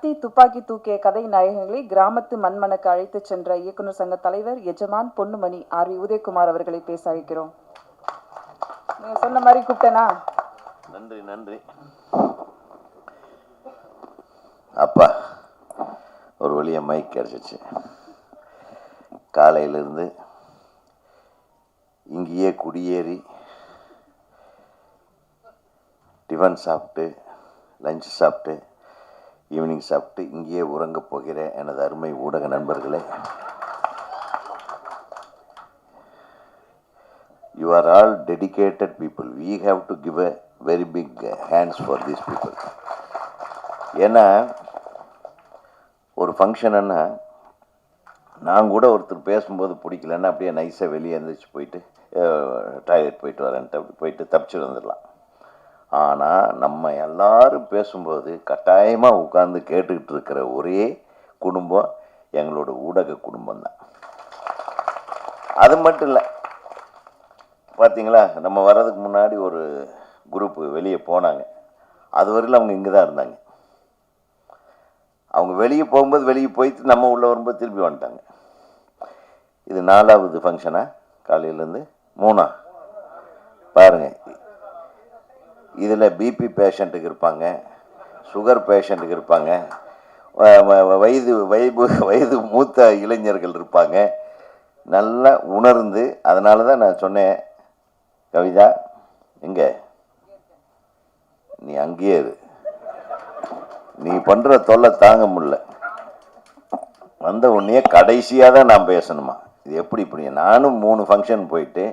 கத்தி துப்பாக்கி தூக்கிய கதை நாயகங்களை கிராமத்து மண்மனுக்கு அழைத்துச் சென்ற இயக்குனர் சங்க தலைவர் எஜமான் பொன்னுமணி ஆர் வி உதயகுமார் அவர்களை பேச அழைக்கிறோம். நீங்க சொன்ன மாதிரி கூப்பிட்டனா? நன்றி நன்றி. அப்பா ஒரு வழியாக மைக் கிடச்சிச்சு. காலையிலிருந்து இங்கேயே குடியேறி டிஃபன் சாப்பிட்டு லஞ்ச் சாப்பிட்டு ஈவினிங் சாப்பிட்டு இங்கேயே உறங்கப் போகிற எனது அருமை ஊடக நண்பர்களே. You are all dedicated people we have to give a very big hands for these people ஏன்னா ஒரு ஃபங்க்ஷனுன்னா நான் கூட ஒருத்தர் பேசும்போது பிடிக்கலன்னா அப்படியே நைஸாக வெளியே எழுந்திரிச்சு போயிட்டு டாய்லெட் போயிட்டு வரேன்ட்டு அப்படி போயிட்டு தப்பிச்சு வந்துடலாம். ஆனால் நம்ம எல்லாரும் பேசும்போது கட்டாயமாக உட்காந்து கேட்டுக்கிட்டு இருக்கிற ஒரே குடும்பம் எங்களோட ஊடக குடும்பம் தான் அது மட்டும் இல்லை பார்த்தீங்களா நம்ம வர்றதுக்கு முன்னாடி ஒரு குரூப்பு வெளியே போனாங்க. அது வரையிலும் அவங்க இங்கே தான் இருந்தாங்க. அவங்க வெளியே போகும்போது வெளியே போயிட்டு நம்ம உள்ளே வரும்போது திருப்பி வந்துட்டாங்க. இது நாலாவது ஃபங்க்ஷனா காலையிலேருந்து மூணா. பாருங்கள் இதில் பிபி பேஷண்ட்டுக்கு இருப்பாங்க சுகர் பேஷண்ட்டுக்கு இருப்பாங்க வயது வயது வயது மூத்த இளைஞர்கள் இருப்பாங்க. நல்லா உணர்ந்து அதனால தான் நான் சொன்னேன் கவிதா எங்க? நீ அங்கேயே இரு. நீ பண்ணுற தொல்லை தாங்க முடியல. வந்த உடனே கடைசியாக தான் நான் பேசணுமா? இது எப்படி இப்படி? நானும் மூணு ஃபங்க்ஷன் போயிட்டு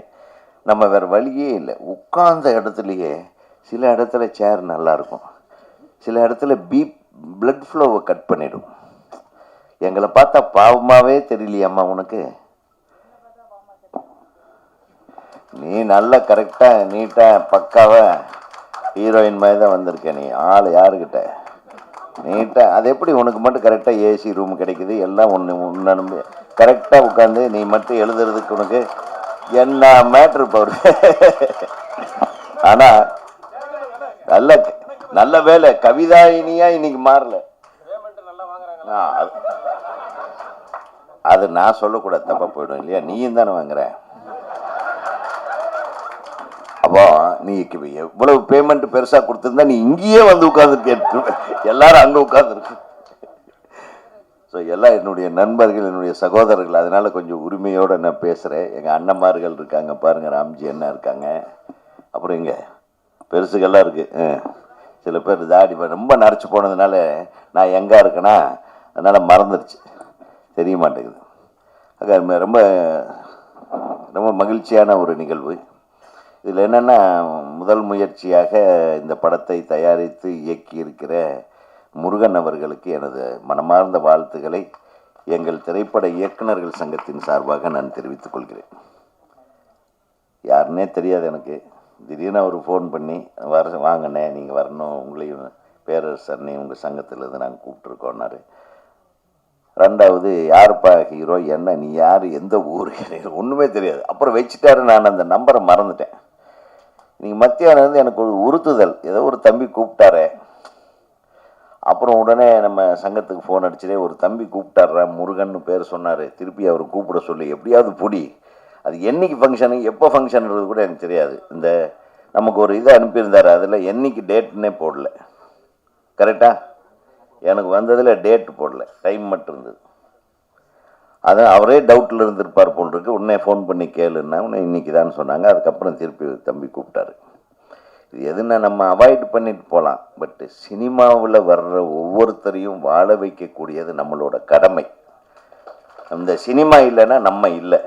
நம்ம வேற வழியே இல்லை. உட்கார்ந்த இடத்துலையே சில இடத்துல சேர் நல்லா இருக்கும் சில இடத்துல பீப் பிளட் ஃப்ளோவை கட் பண்ணிடும். எங்களை பார்த்தா பாவமாகவே தெரியலையம்மா உனக்கு? நீ நல்லா கரெக்டாக நீட்டாக பக்காவாக ஹீரோயின் மாதிரி தான் வந்திருக்க நீ. ஆள் யாருக்கிட்ட? நீட்டாக அது எப்படி உனக்கு மட்டும் கரெக்டாக ஏசி ரூம் கிடைக்குது? எல்லாம் ஒன்று ஒன்று நம்பி கரெக்டாக உட்காந்து நீ மட்டும் எழுதுறதுக்கு உனக்கு என்ன மேட்ரு போடு ஆனால் நல்ல நல்ல வேலை. கவிதாயினியா இன்னைக்கு மாறல. அது- அது நான் சொல்லக்கூடாது. தப்பாக போயிடும் இல்லையா? நீயும் தானே வாங்குற. அப்போ நீ இப்ப எவ்வளவு பேமெண்ட் பெருசா கொடுத்திருந்தா நீ இங்கேயே வந்து உட்கார்ந்து எல்லாரும் அங்க உட்கார்ந்துருக்கு. ஸோ எல்லாம் என்னுடைய நண்பர்கள் என்னுடைய சகோதரர்கள் அதனால கொஞ்சம் உரிமையோட நான் பேசுறேன். எங்க அண்ணன்மார்கள் இருக்காங்க பாருங்க ராம்ஜி அண்ணா இருக்காங்க. அப்புறம் இங்க பெருசுகள்லாம் இருக்குது சில பேர் தாடி ரொம்ப நரைச்சி போனதுனால நான் எங்கே இருக்கேன்னா அதனால் மறந்துடுச்சு தெரிய மாட்டேங்குது. ஆக ரொம்ப ரொம்ப மகிழ்ச்சியான ஒரு நிகழ்வு. இதில் என்னென்னா முதல் முயற்சியாக இந்த படத்தை தயாரித்து இயக்கி இருக்கிற முருகன் அவர்களுக்கு எனது மனமார்ந்த வாழ்த்துக்களை எங்கள் திரைப்பட இயக்குனர்கள் சங்கத்தின் சார்பாக நான் தெரிவித்துக் கொள்கிறேன். யாருன்னே தெரியாது எனக்கு. திடீர்னு அவர் ஃபோன் பண்ணி வர வாங்கண்ணே நீங்கள் வரணும். உங்களையும் பேரரசர்னே உங்கள் சங்கத்திலேருந்து நாங்கள் கூப்பிட்ருக்கோன்னாரு ரெண்டாவது யாருப்பா ஹீரோ என்ன? நீ யார்? எந்த ஊர்? ஒன்றுமே தெரியாது. அப்புறம் வச்சுட்டாரு நான் அந்த நம்பரை மறந்துட்டேன். நீங்கள் மத்தியானம் வந்து எனக்கு ஒரு உறுத்துதல். ஏதோ ஒரு தம்பி கூப்பிட்டாரே. அப்புறம் உடனே நம்ம சங்கத்துக்கு ஃபோன் அடிச்சுட்டே ஒரு தம்பி கூப்பிட்டார்றா முருகன் பேர் சொன்னார். திருப்பி அவர் கூப்பிட சொல்லி. எப்படியாவது பொடி. அது என்னைக்கு ஃபங்க்ஷனு எப்போ ஃபங்க்ஷன்ன்றது கூட எனக்கு தெரியாது. இந்த நமக்கு ஒரு இதை அனுப்பியிருந்தார் அதில் என்னைக்கு டேட்னே போடல. கரெக்டாக எனக்கு வந்ததில் டேட் போடல. டைம் மட்டும் இருந்தது. அதான் அவரே டவுட்டில் இருந்திருப்பார் போல் இருக்கு உடனே ஃபோன் பண்ணி கேளுன்னா உடனே இன்றைக்கி தான் சொன்னாங்க. அதுக்கப்புறம் திருப்பி தம்பி கூப்பிட்டாரு. இது எதுனா நம்ம அவாய்ட் பண்ணிட்டு போகலாம் பட்டு சினிமாவில் வர்ற ஒவ்வொருத்தரையும் வாழ வைக்கக்கூடியது நம்மளோட கடமை. அந்த சினிமா இல்லைன்னா நம்ம இல்லை.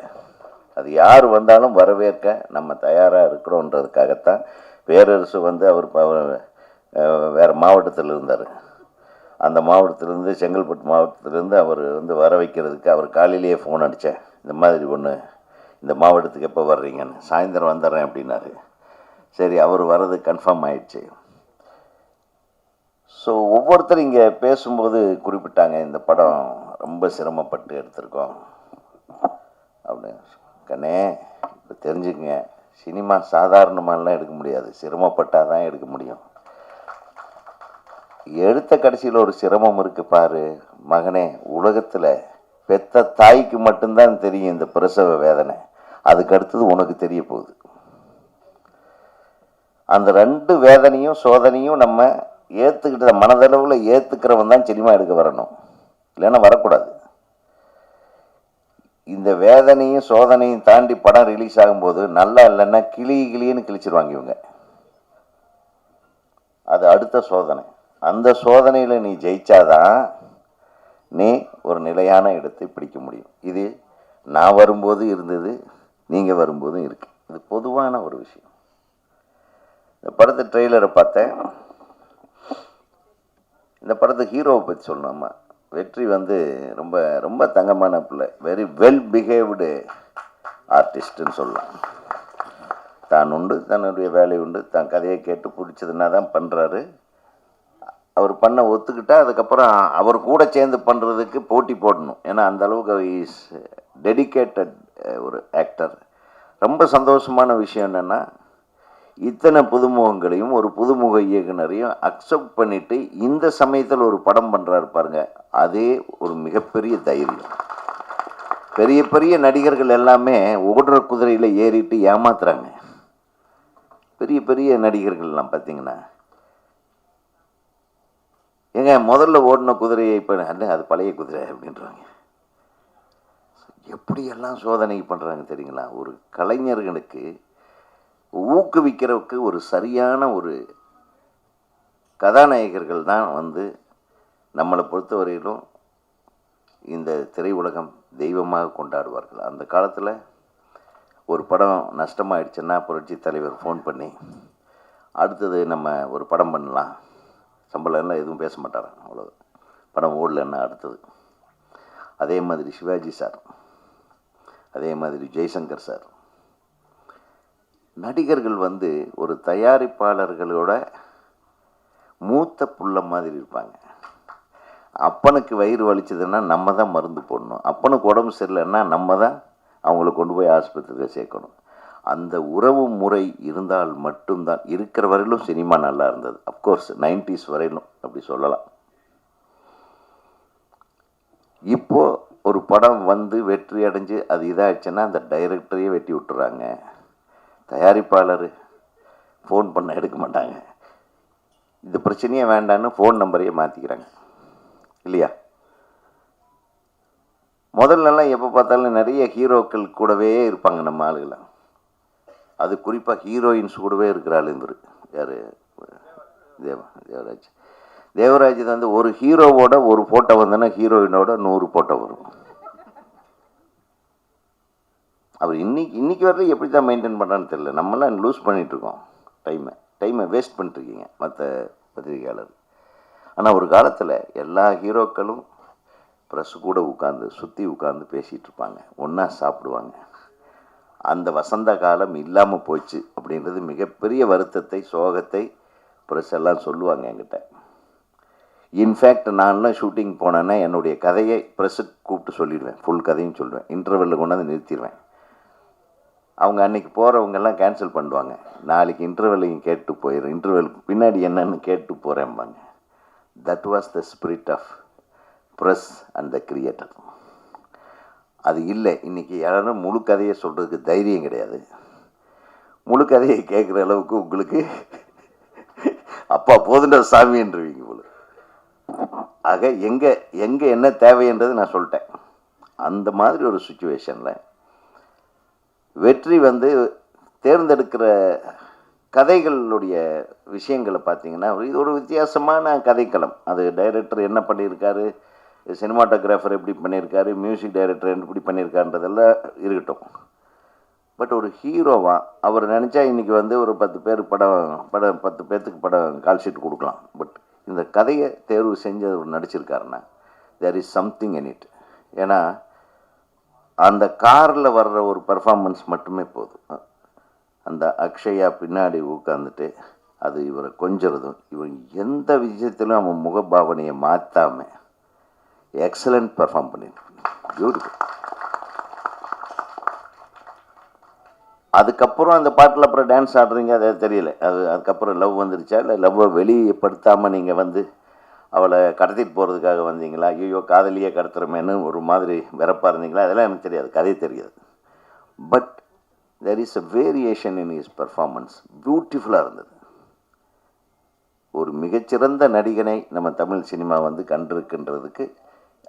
அது யார் வந்தாலும் வரவேற்க நம்ம தயாராக இருக்கிறோன்றதுக்காகத்தான் பேரரசு வந்து அவர் வேறு மாவட்டத்தில் இருந்தார். அந்த மாவட்டத்திலேருந்து செங்கல்பட்டு மாவட்டத்திலேருந்து அவர் வந்து வர வைக்கிறதுக்கு அவர் காலையிலேயே ஃபோன் அடித்தேன் இந்த மாதிரி ஒன்று இந்த மாவட்டத்துக்கு எப்போ வர்றீங்கன்னு. சாயந்தரம் வந்துடுறேன் அப்படின்னாரு. சரி அவர் வர்றது கன்ஃபார்ம் ஆயிடுச்சு. ஸோ ஒவ்வொருத்தரும் இங்கே பேசும்போது குறிப்பிட்டாங்க இந்த படம் ரொம்ப சிரமப்பட்டு எடுத்திருக்கோம். அப்படின்னு. கண்ணே இப்போ தெரிஞ்சுக்கங்க சினிமா சாதாரணமாலாம் எடுக்க முடியாது. சிரமப்பட்டால் தான் எடுக்க முடியும். எடுத்த கடைசியில் ஒரு சிரமம் இருக்கு பாரு. மகனே உலகத்தில் பெத்த தாய்க்கு மட்டும்தான் தெரியும் இந்த பிரசவ வேதனை. அதுக்கு அடுத்தது உனக்கு தெரிய போகுது. அந்த ரெண்டு வேதனையும் சோதனையும் நம்ம ஏற்றுக்கிட்ட மனதளவில் ஏற்றுக்கிறவன் தான் சினிமா எடுக்க வரணும். இல்லைன்னா வரக்கூடாது. இந்த வேதனையும் சோதனையும் தாண்டி படம் ரிலீஸ் ஆகும்போது நல்லா இல்லைன்னா கிளி கிளின்னு கிழிச்சிருவாங்க இவங்க. அது அடுத்த சோதனை. அந்த சோதனையில் நீ ஜெயிச்சாதான் நீ ஒரு நிலையான இடத்தை பிடிக்க முடியும். இது நான் வரும்போது இருந்தது நீங்கள் வரும்போதும் இருக்கு. இது பொதுவான ஒரு விஷயம். இந்த படத்து ட்ரெய்லரை பார்த்தேன். இந்த படத்து ஹீரோவை பற்றி சொல்லணுமா? வெற்றி வந்து ரொம்ப ரொம்ப தங்கமான பிள்ளை. வெரி வெல் பிஹேவ்டு ஆர்டிஸ்ட்னு சொல்லலாம். தான் உண்டு தன்னுடைய வேலை உண்டு. தான் கதையை கேட்டு பிடிச்சதுன்னா தான் பண்ணுறாரு அவர் பண்ண ஒத்துக்கிட்டா அதுக்கப்புறம் அவர் கூட சேர்ந்து பண்ணுறதுக்கு போட்டி போடணும். ஏன்னா அந்த அளவுக்கு இஸ் டெடிகேட்டட் ஒரு ஆக்டர் ரொம்ப சந்தோஷமான விஷயம் என்னென்னா இத்தனை புதுமுகங்களையும் ஒரு புதுமுக இயக்குனரையும் அக்செப்ட் பண்ணிட்டு இந்த சமயத்தில் ஒரு படம் பண்ணுறாரு பாருங்க. அதே ஒரு மிகப்பெரிய தைரியம். பெரிய பெரிய நடிகர்கள் எல்லாமே ஓடுற குதிரையில் ஏறிட்டு ஏமாத்துறாங்க. பெரிய பெரிய நடிகர்கள்லாம் பார்த்தீங்கன்னா ஏங்க முதல்ல ஓடின குதிரையை இப்போ அது பழைய குதிரை அப்படின்றாங்க. எப்படியெல்லாம் சோதனை பண்ணுறாங்க தெரியுங்களா? ஒரு கலைஞர்களுக்கு ஊக்குவிக்கிறதுக்கு ஒரு சரியான ஒரு கதாநாயகர்கள் தான் வந்து நம்மளை பொறுத்தவரையிலும் இந்த திரையுலகம் தெய்வமாக கொண்டாடுவார்கள். அந்த காலத்தில் ஒரு படம் நஷ்டமாயிடுச்சுன்னா புரட்சி தலைவர் ஃபோன் பண்ணி அடுத்தது நம்ம ஒரு படம் பண்ணலாம். சம்பளம் எல்லாம் எதுவும் பேச மாட்டார் அவ்வளோ படம் ஓடலன்னா அடுத்தது. அதே மாதிரி சிவாஜி சார் அதே மாதிரி ஜெய்சங்கர் சார். நடிகர்கள் வந்து ஒரு தயாரிப்பாளர்களோட மூத்த புள்ள மாதிரி இருப்பாங்க. அப்பனுக்கு வயிறு வலிச்சதுன்னா நம்ம தான் மருந்து போடணும். அப்பனுக்கு உடம்பு சரியில்லைன்னா நம்ம தான் அவங்கள கொண்டு போய் ஆஸ்பத்திரியில் சேர்க்கணும். அந்த உறவு முறை இருந்தால் மட்டும்தான். இருக்கிற வரையிலும் சினிமா நல்லா இருந்தது. அப்கோர்ஸ் நைன்டிஸ் வரையிலும் அப்படி சொல்லலாம். இப்போ ஒரு படம் வந்து வெற்றி அடைஞ்சு அது இதாகிடுச்சுன்னா அந்த டைரக்டரையே வெட்டி விட்டுறாங்க. தயாரிப்பாளர் ஃபோன் பண்ண எடுக்க மாட்டாங்க. இந்த பிரச்சனையே வேண்டான்னு ஃபோன் நம்பரையே மாற்றிக்கிறாங்க இல்லையா? முதல்லலாம் எப்போ பார்த்தாலும் நிறைய ஹீரோக்கள் கூடவே இருப்பாங்க நம்ம ஆளுகளாம் அது குறிப்பாக ஹீரோயின்ஸ் கூடவே இருக்கிற ஆள் இவர். யார்? தேவ தேவராஜ். தேவராஜ் வந்து ஒரு ஹீரோவோட ஒரு ஃபோட்டோ வந்தோன்னா ஹீரோயினோட நூறு ஃபோட்டோ வரும். அவர் இன்னைக்கு இன்னைக்கு வரல எப்படி தான் மெயின்டைன் பண்ணுறான்னு தெரியல. நம்மளாம் லூஸ் பண்ணிகிட்ருக்கோம் டைமை டைமை வேஸ்ட் பண்ணிட்டுருக்கீங்க மற்ற பத்திரிகையாளர் ஆனால் ஒரு காலத்தில் எல்லா ஹீரோக்களும் ப்ரெஸ் கூட உட்காந்து சுற்றி உட்காந்து பேசிகிட்டு இருப்பாங்க ஒன்றா சாப்பிடுவாங்க. அந்த வசந்த காலம் இல்லாமல் போச்சு அப்படின்றது மிகப்பெரிய வருத்தத்தை சோகத்தை ப்ரெஸ் எல்லாம் சொல்லுவாங்க என்கிட்ட. இன்ஃபேக்ட் நான்லாம் ஷூட்டிங் போனேன்னா என்னுடைய கதையை ப்ரெஸ்ஸுக்கு கூப்பிட்டு சொல்லிடுவேன். ஃபுல் கதையும் சொல்லுவேன். இன்டர்வெல்லில் கொண்டாந்து நிறுத்திடுவேன். அவங்க அன்றைக்கி போகிறவங்கெல்லாம் கேன்சல் பண்ணுவாங்க. நாளைக்கு இன்டர்வெல்லையும் கேட்டு போயிடும் இன்டர்வெலுக்கு பின்னாடி என்னன்னு கேட்டு போகிறேன்பாங்க that was the spirit of press and the creator அது இல்லை. இன்றைக்கி யாரும் முழு கதையை சொல்கிறதுக்கு தைரியம் கிடையாது. முழு கதையை கேட்குற அளவுக்கு உங்களுக்கு அப்பா போதுன்ற சாமின்றவீங்க போல. ஆக எங்கே எங்கே என்ன தேவைன்றது நான் சொல்லிட்டேன். அந்த மாதிரி ஒரு சுச்சுவேஷனில் வெற்றி வந்து தேர்ந்தெடுக்கிற கதைகளுடைய விஷயங்களை பார்த்தீங்கன்னா இது ஒரு வித்தியாசமான கதைக்களம். அது டைரக்டர் என்ன பண்ணியிருக்காரு? சினிமாட்டோகிராஃபர் எப்படி பண்ணியிருக்காரு? மியூசிக் டைரக்டர் எப்படி பண்ணியிருக்காருன்றதெல்லாம் இருக்கட்டும். பட் ஒரு ஹீரோவாக அவர் நினச்சா இன்றைக்கி வந்து ஒரு பத்து பேர் படம் படம் பத்து பேர்த்துக்கு படம் கால் ஷீட் கொடுக்கலாம். பட் இந்த கதையை தேர்வு செஞ்சு அவர் நடிச்சிருக்காருன்னா there is something in it ஏன்னா அந்த காரில் வர்ற ஒரு பர்ஃபார்மன்ஸ் மட்டுமே போதும். அந்த அக்ஷயா பின்னாடி உட்காந்துட்டு அது இவரை கொஞ்சறதும் இவர் எந்த விஷயத்திலும் அவன் முகபாவனையை மாற்றாம எக்ஸலண்ட் பர்ஃபார்ம் பண்ணிட்டு பியூட்டிஃபுல் அதுக்கப்புறம் அந்த பாட்டில் அப்புறம் டான்ஸ் ஆடுறீங்க அது தெரியல. அது அதுக்கப்புறம் லவ் வந்துருச்சா? இல்லை லவ்வை வெளிப்படுத்தாமல் நீங்கள் வந்து அவளை கடத்திட்டு போகிறதுக்காக வந்தீங்களா? ஐயோ காதலியே கடத்துறமேன்னு ஒரு மாதிரி வெறப்பாக இருந்தீங்களா? அதெல்லாம் எனக்கு தெரியாது. கதை தெரியாது. But there is a variation in is performance பியூட்டிஃபுல்லாக இருந்தது. ஒரு மிகச்சிறந்த நடிகனை நம்ம தமிழ் சினிமா வந்து கண்டிருக்கின்றதுக்கு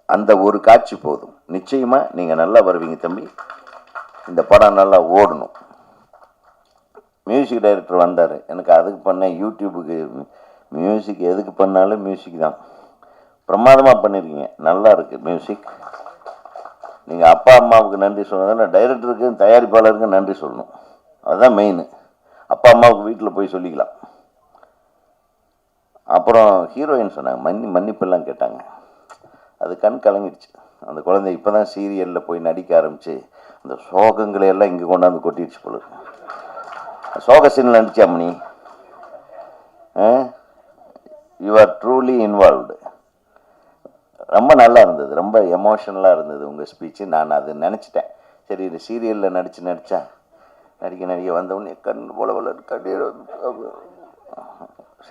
அந்த ஒரு காட்சி போதும். நிச்சயமாக நீங்கள் நல்லா வருவீங்க தம்பி. இந்த படம் நல்லா ஓடணும். மியூசிக் டைரக்டர் வந்தார். எனக்கு அதுக்கு பண்ணேன் யூடியூபுக்கு மியூசிக் எதுக்கு பண்ணாலும் மியூசிக் தான். பிரமாதமாக பண்ணியிருக்கீங்க நல்லா இருக்குது மியூசிக் நீங்கள் அப்பா அம்மாவுக்கு நன்றி சொன்னதால் டைரக்டருக்கு தயாரிப்பாளருக்கும் நன்றி சொல்லணும். அதுதான் மெயின் அப்பா அம்மாவுக்கு வீட்டில் போய் சொல்லிக்கலாம். அப்புறம் ஹீரோயின் சொன்னாங்க. மன்னி மன்னிப்பெல்லாம் கேட்டாங்க. அது கண் கலங்கிடுச்சு. அந்த குழந்தை இப்போ தான் சீரியலில் போய் நடிக்க ஆரம்பித்து அந்த சோகங்களை எல்லாம் இங்கே கொண்டாந்து கொட்டிடுச்சு போல சோக சீனில் நடிச்சாமணி ஆ? யூ ஆர் ட்ரூலி இன்வால்வ்டு ரொம்ப நல்லா இருந்தது. ரொம்ப எமோஷனலாக இருந்தது உங்கள் ஸ்பீச்சு நான் அது நினச்சிட்டேன். சரி இது சீரியலில் நடித்து நடித்தா நடிக்க நடிக்க வந்தவுடனே கண் போல போல கண்ணீர்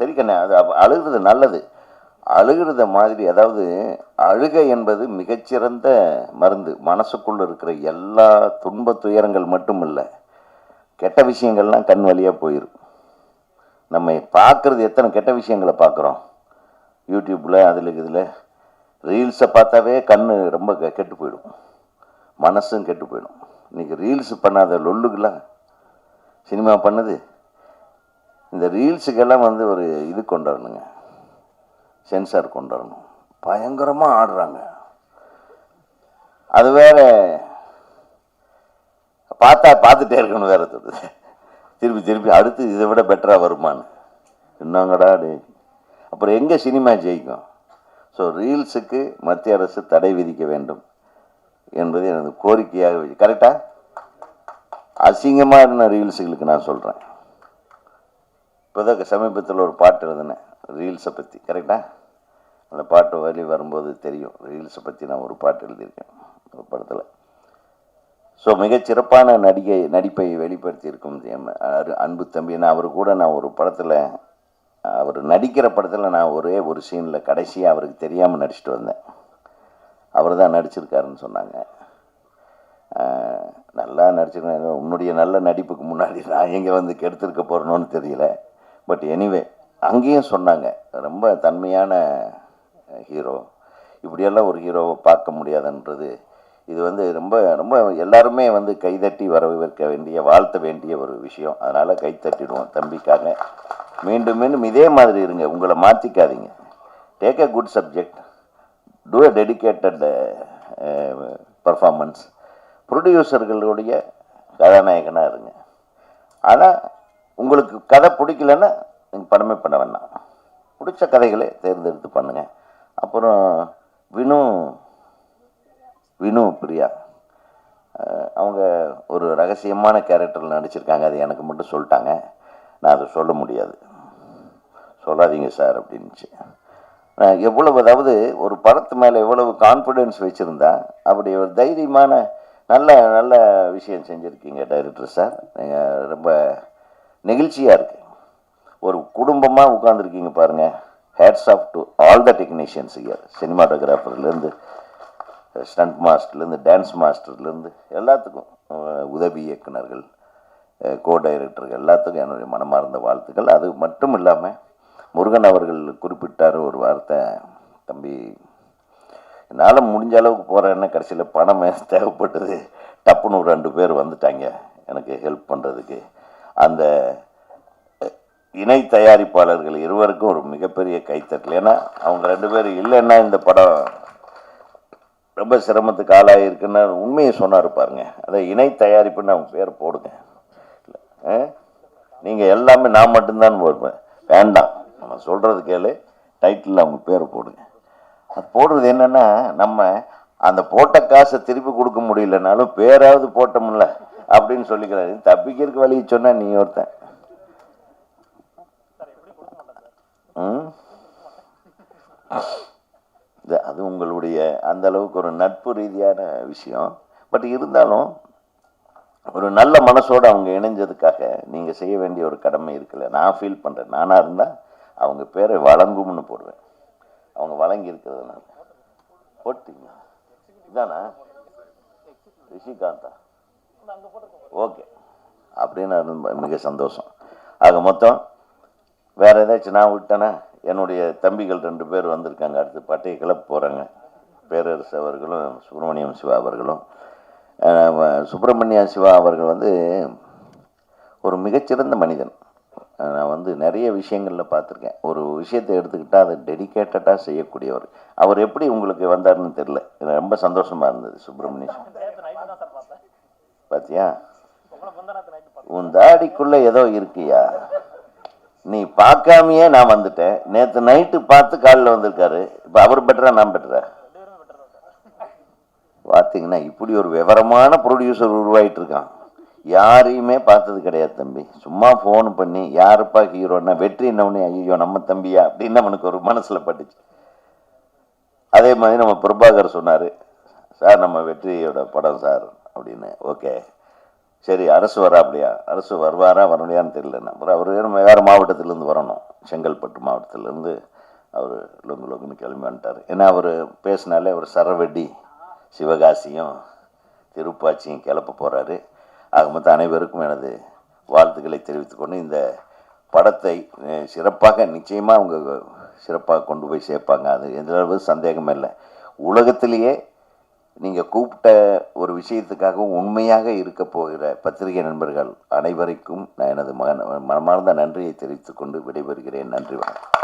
சரி கண்ணே அது அழுகிறது நல்லது. அழுகிறத மாதிரி அதாவது அழுகை என்பது மிகச்சிறந்த மருந்து. மனசுக்குள்ள இருக்கிற எல்லா துன்ப துயரங்கள் மட்டும் இல்லை கெட்ட விஷயங்கள்லாம் கண் வழியாக போயிடும் நம்ம பார்க்குறது எத்தனை கெட்ட விஷயங்களை பார்க்குறோம். யூடியூப்பில் அதில் இதில். ரீல்ஸை பார்த்தாவே கண் ரொம்ப கெ- கெட்டு போயிடும். மனசும் கெட்டு போயிடும். இன்றைக்கி ரீல்ஸ் பண்ணாத லொல்லுக்கெல்லாம் சினிமா பண்ணுது இந்த ரீல்ஸுக்கெல்லாம் வந்து ஒரு இது கொண்டு வரணுங்க சென்சார் கொண்டு வரணும் பயங்கரமாக ஆடுறாங்க. அது வேற பார்த்தா பார்த்துட்டே இருக்கணும் வேறு தோணுது. திருப்பி திருப்பி அடுத்து இதை விட பெட்டராக வருமான்னு என்னங்கடா டே அப்புறம் எங்கே சினிமா ஜெயிக்கும்? ஸோ ரீல்ஸுக்கு மத்திய அரசு தடை விதிக்க வேண்டும் என்பது எனது கோரிக்கையாக வச்சு கரெக்டாக அசிங்கமாக இருந்த ரீல்ஸுகளுக்கு நான் சொல்கிறேன் இப்போதான் சமீபத்தில் ஒரு பாட்டு எழுதினேன் ரீல்ஸை பற்றி கரெக்டாக அந்த பாட்டு வழி வரும்போது தெரியும். ரீல்ஸை பற்றி நான் ஒரு பாட்டு எழுதியிருக்கேன் ஒரு படத்தில். ஸோ மிகச்சிறப்பான நடிகை நடிப்பை வெளிப்படுத்தியிருக்கும் அரு- அன்பு தம்பி. நான் அவர் கூட நான் ஒரு படத்தில் அவர் நடிக்கிற படத்தில் நான் ஒரே ஒரு சீனில் கடைசியாக அவருக்கு தெரியாமல் நடிச்சிட்டு வந்தேன். அவர் தான் நடிச்சிருக்காருன்னு சொன்னாங்க. நல்லா நடிச்சிருக்கேன் உன்னுடைய நல்ல நடிப்புக்கு முன்னாடி நான் எங்கே வந்து கெடுத்திருக்க போகிறனோன்னு தெரியல. பட் எனிவே அங்கேயும் சொன்னாங்க. ரொம்ப தன்மையான ஹீரோ இப்படியெல்லாம் ஒரு ஹீரோவை பார்க்க முடியாதுன்றது இது வந்து ரொம்ப ரொம்ப எல்லாருமே வந்து கைதட்டி வரவேற்க வேண்டிய வாழ்த்த வேண்டிய ஒரு விஷயம். அதனால் கைத்தட்டிடுவோம் தம்பிக்காக. மீண்டும் மீண்டும் இதே மாதிரி இருங்க. உங்களை மாற்றிக்காதீங்க take a good subject to a dedicated performance ப்ரொடியூசர்களுடைய கதாநாயகனாக இருங்க. ஆனால் உங்களுக்கு கதை பிடிக்கலன்னா நீங்கள் படமே பண்ண வேண்டாம். பிடிச்ச கதைகளை தேர்ந்தெடுத்து பண்ணுங்கள் அப்புறம் வினு வினு பிரியா. அவங்க ஒரு ரகசியமான கேரக்டரில் நடிச்சிருக்காங்க. அது எனக்கு மட்டும் சொல்லிட்டாங்க. நான் அதை சொல்ல முடியாது. சொல்லாதீங்க சார் அப்படின்னுச்சு. நான் எவ்வளவு அதாவது ஒரு படத்து மேலே எவ்வளவு கான்ஃபிடென்ஸ் வச்சுருந்தா அப்படி ஒரு தைரியமான நல்ல நல்ல விஷயம் செஞ்சுருக்கீங்க டைரக்டர் சார். நீங்கள் ரொம்ப நெகிழ்ச்சியாக இருக்குது ஒரு குடும்பமாக உட்காந்துருக்கீங்க பாருங்கள் hats off to all the technicians year சினிமாட்டோகிராஃபர்லேருந்து ஸ்டண்ட் மாஸ்டர்லேருந்து டான்ஸ் மாஸ்டர்லேருந்து எல்லாத்துக்கும் உதவி இயக்குனர்கள் கோ டைரக்டர்கள் எல்லாத்துக்கும் என்னுடைய மனமார்ந்த வாழ்த்துக்கள். அது மட்டும் இல்லாமல் முருகன் அவர்கள் குறிப்பிட்டார் ஒரு வார்த்தை தம்பி என்னால் முடிஞ்ச அளவுக்கு போகிறேன்னா கடைசியில் பணமே தேவைப்பட்டது. டப்புன்னு ஒரு ரெண்டு பேர் வந்துட்டாங்க எனக்கு ஹெல்ப் பண்ணுறதுக்கு அந்த இணை தயாரிப்பாளர்கள் இருவருக்கும் ஒரு மிகப்பெரிய கைத்தட்டல். ஏன்னா அவங்க ரெண்டு பேரும் இல்லைன்னா இந்த படம் ரொம்ப சிரமத்துக்கு ஆளாயிருக்குன்னு உண்மையை சொன்னார் பாருங்க. அதை இணை தயாரிப்புன்னு அவங்க பேர் போடுங்க. நீங்கள் எல்லாமே நான் மட்டும்தான் போடுவேன். வேண்டாம். நம்ம சொல்கிறது கேளு. டைட்டில் அவங்க பேர் போடுங்க. அது போடுறது என்னென்னா நம்ம அந்த போட்ட காசை திருப்பி கொடுக்க முடியலனாலும் பேராவது போட்டோம்ல அப்படின்னு சொல்லிக்கிறாரு. தப்பிக்கிறதுக்கு வழி சொன்னால் நீ ஒருத்தன். ம்? அது உங்களுடைய அந்த அளவுக்கு ஒரு நட்பு ரீதியான விஷயம். பட் இருந்தாலும் ஒரு நல்ல மனசோடு அவங்க இணைஞ்சதுக்காக நீங்கள் செய்ய வேண்டிய ஒரு கடமை இருக்குல்ல. நான் ஃபீல் பண்ணுறேன் நானாக இருந்தால் அவங்க பேரை வழங்கும்னு போடுவேன். அவங்க வழங்கி இருக்கிறதுனால போட்டிங்களா? இதானா? ரிஷிகாந்தா. ஓகே. அப்படின்னு மிக சந்தோஷம். ஆக மொத்தம் வேற ஏதாச்சும் நான் விட்டேன்னா என்னுடைய தம்பிகள் ரெண்டு பேர் வந்திருக்காங்க. அடுத்து பட்டையை கிளப்ப போகிறாங்க பேரரசு அவர்களும் சுப்பிரமணியம் சிவா அவர்களும். சுப்பிரமணிய சிவா அவர்கள் வந்து ஒரு மிகச்சிறந்த மனிதன். நான் வந்து நிறைய விஷயங்களில் பார்த்துருக்கேன். ஒரு விஷயத்தை எடுத்துக்கிட்டால் அதை டெடிக்கேட்டடாக செய்யக்கூடியவர். அவர் எப்படி உங்களுக்கு வந்தாருன்னு தெரில எனக்கு ரொம்ப சந்தோஷமாக இருந்தது சுப்பிரமணியம் பார்த்தியா உன் தாடிக்குள்ளே ஏதோ இருக்கியா? நீ பார்க்காமையே நான் வந்துட்டேன். நேற்று நைட்டு பார்த்து காலில் வந்திருக்காரு. இப்போ அவர் பெட்டரா நான் பெட்டரா பார்த்தீங்கன்னா இப்படி ஒரு விவரமான ப்ரொடியூசர் உருவாயிட்டு இருக்கான் யாரையுமே பார்த்தது கிடையாது தம்பி. சும்மா ஃபோன் பண்ணி யாருப்பா ஹீரோன்னா வெற்றி என்னவனே ஐயோ நம்ம தம்பியா? அப்படின்னு அவனுக்கு ஒரு மனசில் பட்டுச்சு. அதே மாதிரி நம்ம பிரபாகர் சொன்னார் சார் நம்ம வெற்றியோட படம் சார் அப்படின்னு. ஓகே. சரி அரசு வரா அப்படியா? அரசு வருவாரா வரலையான்னு தெரியல. அப்புறம் அவர் வேறு மாவட்டத்திலேருந்து வரணும். செங்கல்பட்டு மாவட்டத்திலேருந்து அவர் லொங்கு லொங்குன்னு கிளம்பி வந்துட்டார். ஏன்னா அவர் பேசினாலே அவர் சரவெட்டி சிவகாசியும் திருப்பாச்சியும் கிளப்ப போகிறாரு ஆக மொத்தம் அனைவருக்கும் எனது வாழ்த்துக்களை தெரிவித்துக்கொண்டு இந்த படத்தை சிறப்பாக நிச்சயமாக அவங்க சிறப்பாக கொண்டு போய் சேர்ப்பாங்க. அது எந்த அளவு சந்தேகமே இல்லை. உலகத்திலேயே நீங்கள் கூப்பிட்ட ஒரு விஷயத்துக்காக உண்மையாக இருக்க போகிற பத்திரிகை நண்பர்கள் அனைவருக்கும் நான் எனது மகன் மனமார்ந்த நன்றியை தெரிவித்துக்கொண்டு விடைபெறுகிறேன். நன்றி வணக்கம்.